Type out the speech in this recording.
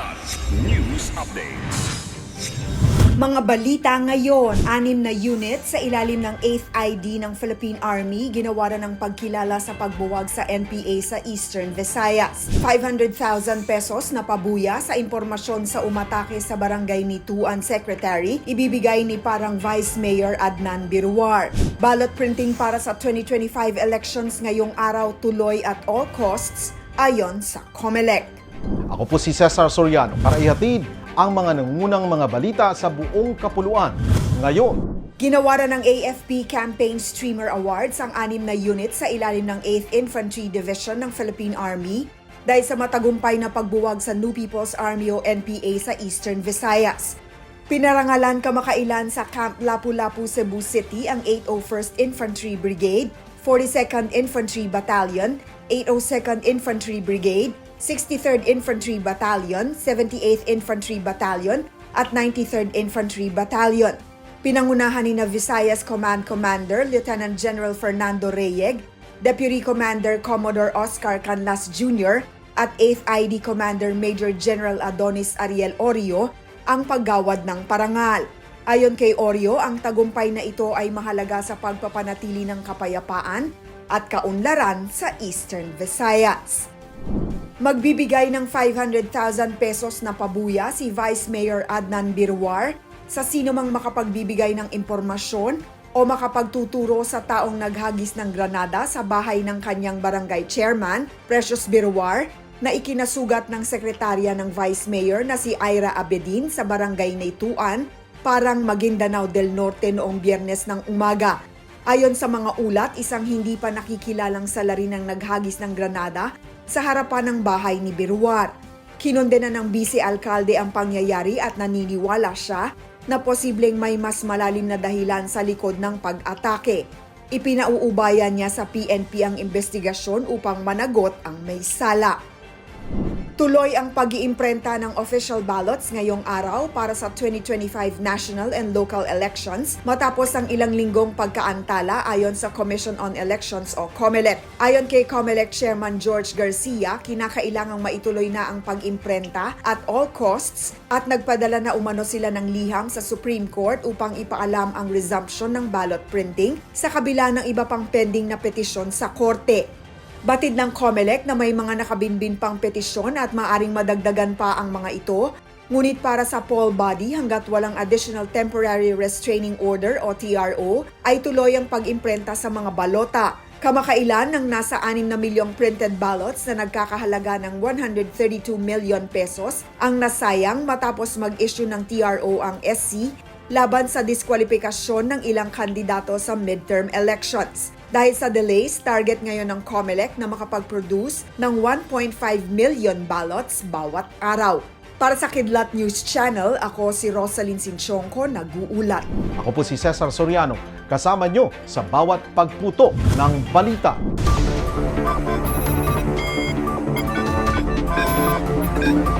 Kidlat News Updates. Mga balita ngayon, anim na unit sa ilalim ng 8th ID ng Philippine Army ginawaran ng pagkilala sa pagbuwag sa NPA sa Eastern Visayas. 500,000 pesos na pabuya sa impormasyon sa umatake sa barangay ni Tuan Secretary, ibibigay ni parang Vice Mayor Adnan Biruar. Ballot printing para sa 2025 elections ngayong araw tuloy at all costs ayon sa COMELEC. Ako po si Cesar Soriano para ihatid ang mga nangungunang mga balita sa buong kapuluan. Ngayon, Ginawaran ng AFP Campaign Streamer Awards ang anim na unit sa ilalim ng 8th Infantry Division ng Philippine Army dahil sa matagumpay na pagbuwag sa New People's Army o NPA sa Eastern Visayas. Pinarangalan kamakailan sa Camp Lapu-Lapu, Cebu City ang 801st Infantry Brigade, 42nd Infantry Battalion, 802nd Infantry Brigade, 63rd Infantry Battalion, 78th Infantry Battalion, at 93rd Infantry Battalion. Pinangunahan ni na Visayas Command Commander Lieutenant General Fernando Reyeg, Deputy Commander Commodore Oscar Canlas Jr. at 8th ID Commander Major General Adonis Ariel Orio ang paggawad ng parangal. Ayon kay Orio, ang tagumpay na ito ay mahalaga sa pagpapanatili ng kapayapaan at kaunlaran sa Eastern Visayas. Magbibigay ng 500,000 pesos na pabuya si Vice Mayor Adnan Birwar sa sino mang makapagbibigay ng impormasyon o makapagtuturo sa taong naghagis ng granada sa bahay ng kanyang barangay chairman, Precious Birwar, na ikinasugat ng sekretarya ng Vice Mayor na si Ira Abedin sa barangay Neituan, parang Maguindanao del Norte noong biyernes ng umaga. Ayon sa mga ulat, isang hindi pa nakikilalang salarin ang naghagis ng granada sa harapan ng bahay ni Biruar. Kinondena ng vice alkalde ang pangyayari at naniniwala siya na posibleng may mas malalim na dahilan sa likod ng pag-atake. Ipinauubayan niya sa PNP ang investigasyon upang managot ang may sala. Tuloy ang pag-iimprenta ng official ballots ngayong araw para sa 2025 national and local elections matapos ang ilang linggong pagkaantala ayon sa Commission on Elections o COMELEC. Ayon kay COMELEC Chairman George Garcia, kinakailangang maituloy na ang pag-imprenta at all costs at nagpadala na umano sila ng liham sa Supreme Court upang ipaalam ang resumption ng ballot printing sa kabila ng iba pang pending na petisyon sa korte. Batid ng COMELEC na may mga nakabinbin pang petisyon at maaring madagdagan pa ang mga ito, ngunit para sa poll body hanggat walang additional temporary restraining order o TRO, ay tuloy ang pag-imprenta sa mga balota. Kamakailan ng nasa 6 na milyong printed ballots na nagkakahalaga ng 132 million pesos ang nasayang matapos mag-issue ng TRO ang SC laban sa diskwalipikasyon ng ilang kandidato sa midterm elections. Dahil sa delays, target ngayon ng COMELEC na makapag-produce ng 1.5 million ballots bawat araw. Para sa Kidlat News Channel, ako si Rosalyn Sinchonko, nag-uulat. Ako po si Cesar Soriano, kasama nyo sa bawat pagputo ng balita. Thank you.